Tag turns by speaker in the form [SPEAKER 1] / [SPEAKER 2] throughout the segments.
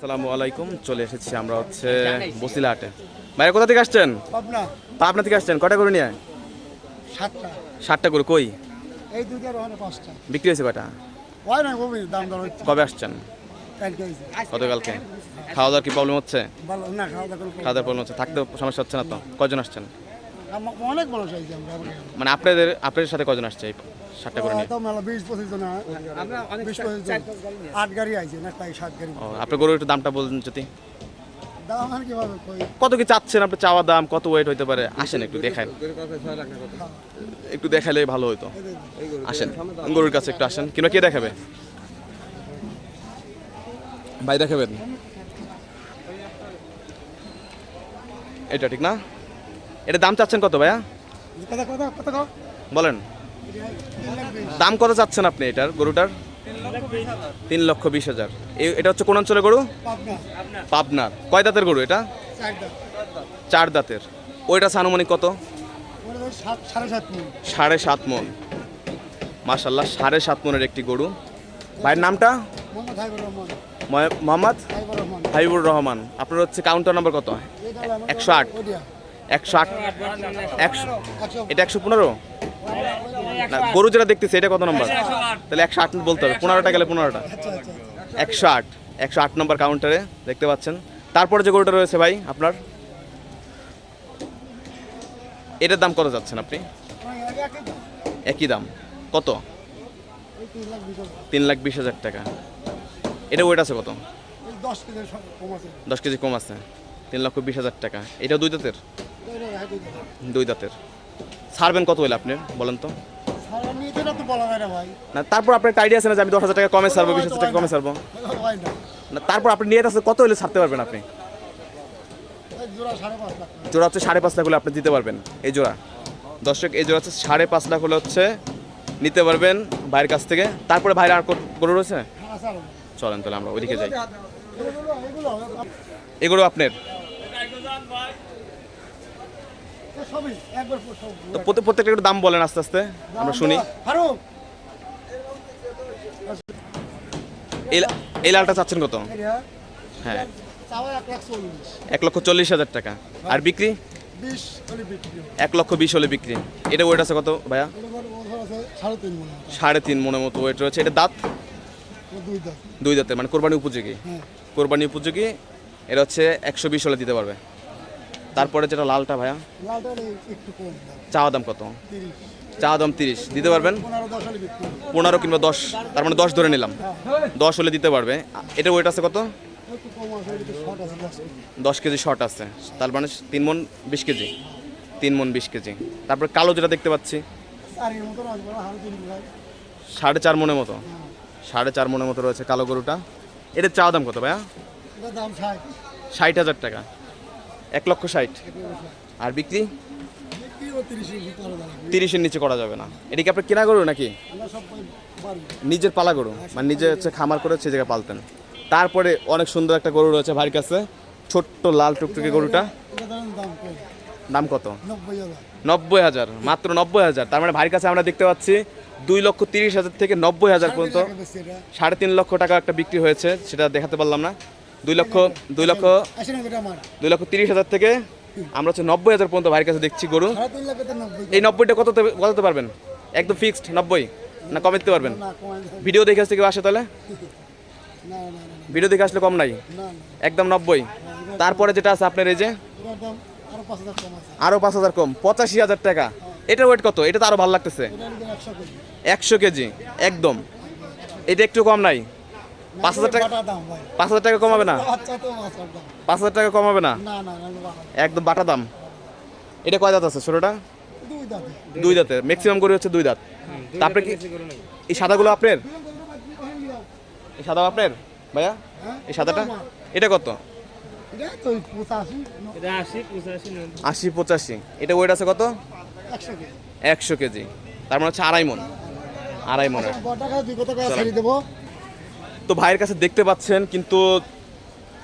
[SPEAKER 1] আসসালামু আলাইকুম চলে এসেছি আমরা হচ্ছে বসিলাহাটে ভাইয়া কোথা থেকে আসছেন?
[SPEAKER 2] পাবনা।
[SPEAKER 1] পাবনা থেকে আসছেন কটা করে নিয়ে
[SPEAKER 2] সাতটা।
[SPEAKER 1] ষাটটা করে কই?
[SPEAKER 2] এই দুইটার ওখানে পাঁচটা।
[SPEAKER 1] বিক্রি হয়েছে কটা
[SPEAKER 2] হয় না কবি দাম দর
[SPEAKER 1] কবে আসছেন? গতকালকে। খাওয়া দাওয়ার কি প্রবলেম হচ্ছে?
[SPEAKER 2] ভালো না খাওয়া
[SPEAKER 1] দাওয়ার প্রবলেম হচ্ছে। থাকতে সমস্যা হচ্ছে না তো? কজন আসছেন?
[SPEAKER 2] অনেক বড় চাইছি আমরা
[SPEAKER 1] মানে আপনাদের আপনাদের সাথে কজন আসছে ষাটটা করে নিয়ে?
[SPEAKER 2] তো মেলা বিশ পঁচিশ জন বিশ পঁচিশ জন। আট গাড়ি আইছে না তাই সাত গাড়ি।
[SPEAKER 1] ও আপনার গরুর একটু দামটা বলুন যদি।
[SPEAKER 2] দাম আর কীভাবে কই?
[SPEAKER 1] কত কি চাচ্ছেন আপনি চাওয়া দাম কত ওয়েট হইতে পারে? আসেন একটু দেখান একটু দেখালে ভালো হতো আসেন। গরুর কাছে একটু আসেন। কিংবা কে দেখাবে? ভাই দেখাবেন? এটা ঠিক না? এটা দাম চাচ্ছেন কত ভাইয়া? বলেন। দাম কত চাচ্ছেন আপনি এটার, গরুটার? তিন লক্ষ বিশ হাজার। এটা হচ্ছে কোন অঞ্চলের গরু? পাবনার কয় দাঁতের গরু এটা? চার দাঁতের। ওইটা আনুমানিক কত?
[SPEAKER 2] সাড়ে সাত
[SPEAKER 1] মন। মাশাল্লাহ সাড়ে সাত মনের একটি গরু। ভাইয়ের নামটা?
[SPEAKER 2] মোহাম্মদ? হাইবুর রহমান।
[SPEAKER 1] আপনার হচ্ছে কাউন্টার নাম্বার কত? একশো আট। একশো আট একশো এটা একশো পনেরো? না গরু যেটা দেখতেছে এটা কত নম্বর? তাহলে একশো আট বলতে হবে পনেরোটা গেলে পনেরোটা। একশো আট একশো আট নম্বর কাউন্টারে দেখতে পাচ্ছেন। তারপরে যে গরুটা রয়েছে ভাই আপনার? এটার দাম কত যাচ্ছেন আপনি?
[SPEAKER 2] একই দাম।
[SPEAKER 1] কত?
[SPEAKER 2] তিন লাখ বিশ হাজার।
[SPEAKER 1] টাকা। এটা ওয়েট আছে কত?
[SPEAKER 2] দশ কেজি কম আছে।
[SPEAKER 1] তিন লক্ষ বিশ হাজার টাকা। এটা দুই দাঁতের?
[SPEAKER 2] দিতে।
[SPEAKER 1] দুই দাঁতের। ছাড়বেন কত হইলে আপনি, বলেন তো?
[SPEAKER 2] না,
[SPEAKER 1] তারপর আপনার একটা আইডিয়া আছে না যে আমি দশ হাজার টাকা কমে ছাড়বো, বিশ হাজার টাকা কমে ছাড়বো?
[SPEAKER 2] না,
[SPEAKER 1] তারপর আপনি নিয়ে আছে কত হলে ছাড়তে পারবেন আপনি?
[SPEAKER 2] জোড়া
[SPEAKER 1] হচ্ছে সাড়ে পাঁচ লাখ হলে আপনি দিতে পারবেন, এই জোড়া। দর্শক, এই জোড়া হচ্ছে সাড়ে পাঁচ লাখ হলে হচ্ছে নিতে পারবেন ভাইয়ের কাছ থেকে। তারপরে ভাইয়ের আর গরু রয়েছে? চলেন তাহলে আমরা ওইদিকে যাই।
[SPEAKER 2] এগুলো
[SPEAKER 1] আপনার? তো প্রত্যেক প্রত্যেকটা একটু দাম বলেন আস্তে আস্তে আমরা শুনি। এই লালটা চাচ্ছেন কত? হ্যাঁ।
[SPEAKER 2] এক
[SPEAKER 1] লক্ষ চল্লিশ। হাজার টাকা। আর বিক্রি। এক লক্ষ বিশ হলে বিক্রি। এটা ওয়েট আছে কত ভাইয়া?
[SPEAKER 2] সাড়ে তিন মনে হয়।
[SPEAKER 1] মনের মতো ওয়েট রয়েছে। এটা দাঁত।
[SPEAKER 2] দুই
[SPEAKER 1] দাঁতের মানে কোরবানি উপযোগী।
[SPEAKER 2] হ্যাঁ।
[SPEAKER 1] কোরবানি উপযোগী এটা হচ্ছে একশো বিশ হলে দিতে পারবে। তারপরে যেটা লালটা ভাইয়া? চাওয়া দাম। কত? চাওয়া দাম তিরিশ। দিতে পারবেন?
[SPEAKER 2] পনেরো
[SPEAKER 1] কিংবা দশ। তার মানে দশ ধরে নিলাম। দশ হলে দিতে পারবে। এটা ওয়েট আছে কত?
[SPEAKER 2] দশ কেজি।
[SPEAKER 1] শর্ট আছে। তার মানে তিন মন বিশ কেজি। তিন মন বিশ কেজি। তারপরে কালো যেটা দেখতে পাচ্ছি? সাড়ে চার মনের মতো। সাড়ে চার মনের মতো রয়েছে কালো গরুটা। এটার চাওয়া দাম কত ভাইয়া?
[SPEAKER 2] ষাট
[SPEAKER 1] হাজার টাকা। এক লক্ষ ষাট। আর বিক্রি? তিরিশের নিচে করা যাবে না। এটা কি আপনার কেনা গরু নাকি? নিজের পালা গরু মানে নিজে হচ্ছে খামার করে সে জায়গায় পালতেন। তারপরে অনেক সুন্দর একটা গরু রয়েছে ভাইয়ের কাছে, ছোট্ট লাল টুকটুকে গরুটা।
[SPEAKER 2] দাম
[SPEAKER 1] কত?
[SPEAKER 2] নব্বই হাজার,
[SPEAKER 1] মাত্র নব্বই হাজার। তার মানে ভাইয়ের কাছে আমরা দেখতে পাচ্ছি দুই লক্ষ তিরিশ হাজার থেকে নব্বই হাজার পর্যন্ত সাড়ে তিন লক্ষ টাকা একটা বিক্রি হয়েছে, সেটা দেখাতে পারলাম না। দুই লক্ষ দুই লক্ষ
[SPEAKER 2] এটা
[SPEAKER 1] দুই লক্ষ তিরিশ হাজার থেকে আমরা হচ্ছে নব্বই হাজার পর্যন্ত ভাইয়ের কাছে দেখছি গরু।
[SPEAKER 2] এটা
[SPEAKER 1] এই নব্বইটা কত কততে পারবেন? একদম ফিক্সড নব্বই? না কমে দিতে পারবেন। ভিডিও দেখে আসতে কেউ আসে তাহলে? ভিডিও দেখে আসলে কম নাই? একদম নব্বই। তারপরে যেটা আছে আপনার এই যে
[SPEAKER 2] এটার দাম আরও পাঁচ হাজার কম,
[SPEAKER 1] পঁচাশি হাজার টাকা। এটার ওয়েট কত? এটা তো আরও ভালো লাগতেছে।
[SPEAKER 2] এটা একশো কেজি।
[SPEAKER 1] একদম। এটা একটু কম নাই? পাঁচ হাজার টাকা
[SPEAKER 2] বাটা দাম ভাই।
[SPEAKER 1] পাঁচ হাজার টাকা কমাবে না?
[SPEAKER 2] আচ্ছা
[SPEAKER 1] পাঁচ হাজার টাকা কমাবে না? একদম বাটা দাম। এটা কয় দাঁত আছে ছোটটা?
[SPEAKER 2] দুই দাঁতে।
[SPEAKER 1] ম্যাক্সিমাম গরু হচ্ছে দুই দাঁত। তারপরে কি এই সাদাগুলো আপনার? এই সাদা আপনার? ভাইয়া?
[SPEAKER 2] হ্যাঁ?
[SPEAKER 1] এই সাদাটা? এটা কত?
[SPEAKER 3] আশি পঁচাশি
[SPEAKER 1] এটা ওয়েট আছে কত?
[SPEAKER 2] একশো কেজি।
[SPEAKER 1] তার মানে হচ্ছে আড়াই মন। আড়াই মনের। তো ভাইয়ের কাছে দেখতে পাচ্ছেন, কিন্তু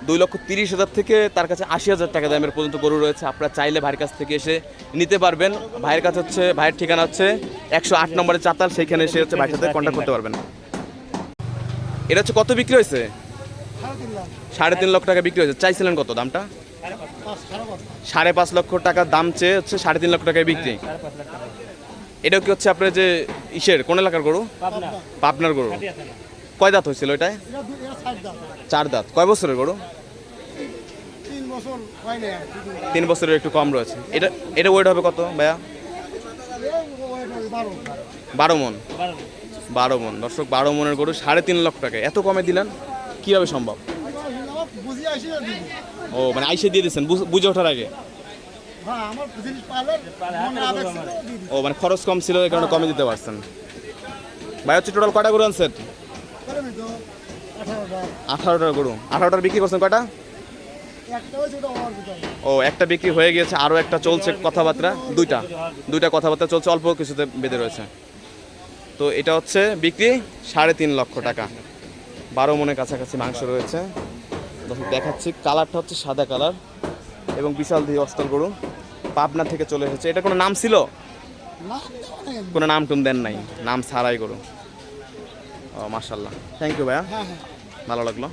[SPEAKER 1] দুই লক্ষ তিরিশ হাজার থেকে তার কাছে আশি হাজার টাকা দামের পর্যন্ত গরু রয়েছে। আপনারা চাইলে ভাইয়ের কাছ থেকে এসে নিতে পারবেন। ভাইয়ের কাছে হচ্ছে, ভাইয়ের ঠিকানা হচ্ছে একশো আট নম্বরের চাতাল, সেইখানে এসে হচ্ছে ভাইয়ের সাথে কন্ট্যাক্ট করতে পারবেন। এটা হচ্ছে কত বিক্রি হয়েছে?
[SPEAKER 2] সাড়ে তিন
[SPEAKER 1] লক্ষ টাকা বিক্রি হয়েছে। চাইছিলেন কত দামটা?
[SPEAKER 2] সাড়ে পাঁচ
[SPEAKER 1] লক্ষ টাকা দাম চেয়ে হচ্ছে সাড়ে তিন লক্ষ টাকায় বিক্রি। এটাও কি হচ্ছে আপনার যে ইসের, কোন এলাকার গরু?
[SPEAKER 3] পাবনা।
[SPEAKER 1] পাবনার গরু। কয় দাঁত হয়েছিল এটায়
[SPEAKER 2] এটা
[SPEAKER 1] চার দাঁত। কয় বছরের গরু?
[SPEAKER 2] তিন বছর
[SPEAKER 1] তিন বছরের একটু কম রয়েছে। এটা এটা ওয়েট হবে কত ভাইয়া?
[SPEAKER 2] বারো
[SPEAKER 1] মন।
[SPEAKER 3] বারো
[SPEAKER 1] মন। দর্শক বারো মনের গরু সাড়ে তিন লক্ষ টাকা। এত কমে দিলেন কীভাবে সম্ভব? ও মানে আইসে দিয়ে দিচ্ছেন বুঝে ওঠার আগে। ও মানে খরচ কম ছিল এই কারণে কমে দিতে পারছেন। ভাই হচ্ছে টোটাল কটা গরু আনছেন? আঠারোটার গরু। আঠারোটার বিক্রি করছেন
[SPEAKER 2] ভিতরে
[SPEAKER 1] ও, একটা বিক্রি হয়ে গিয়েছে আরও একটা চলছে কথাবার্তা, দুইটা। দুইটা কথাবার্তা চলছে, অল্প কিছুতে বেঁধে রয়েছে। তো এটা হচ্ছে বিক্রি সাড়ে তিন লক্ষ টাকা। বারো মনের কাছাকাছি মাংস রয়েছে। দেখো দেখাচ্ছি, কালারটা হচ্ছে সাদা কালার এবং বিশাল দিয়ে অস্টল গরু। পাবনা থেকে চলে এসেছে। এটা কোনো নাম ছিল। কোনো নাম টুম দেন নাই। নাম ছাড়াই গরু। ও মার্শাল্লাহ থ্যাংক ইউ ভাইয়া।
[SPEAKER 2] হ্যাঁ হ্যাঁ।
[SPEAKER 1] ভালো লাগল।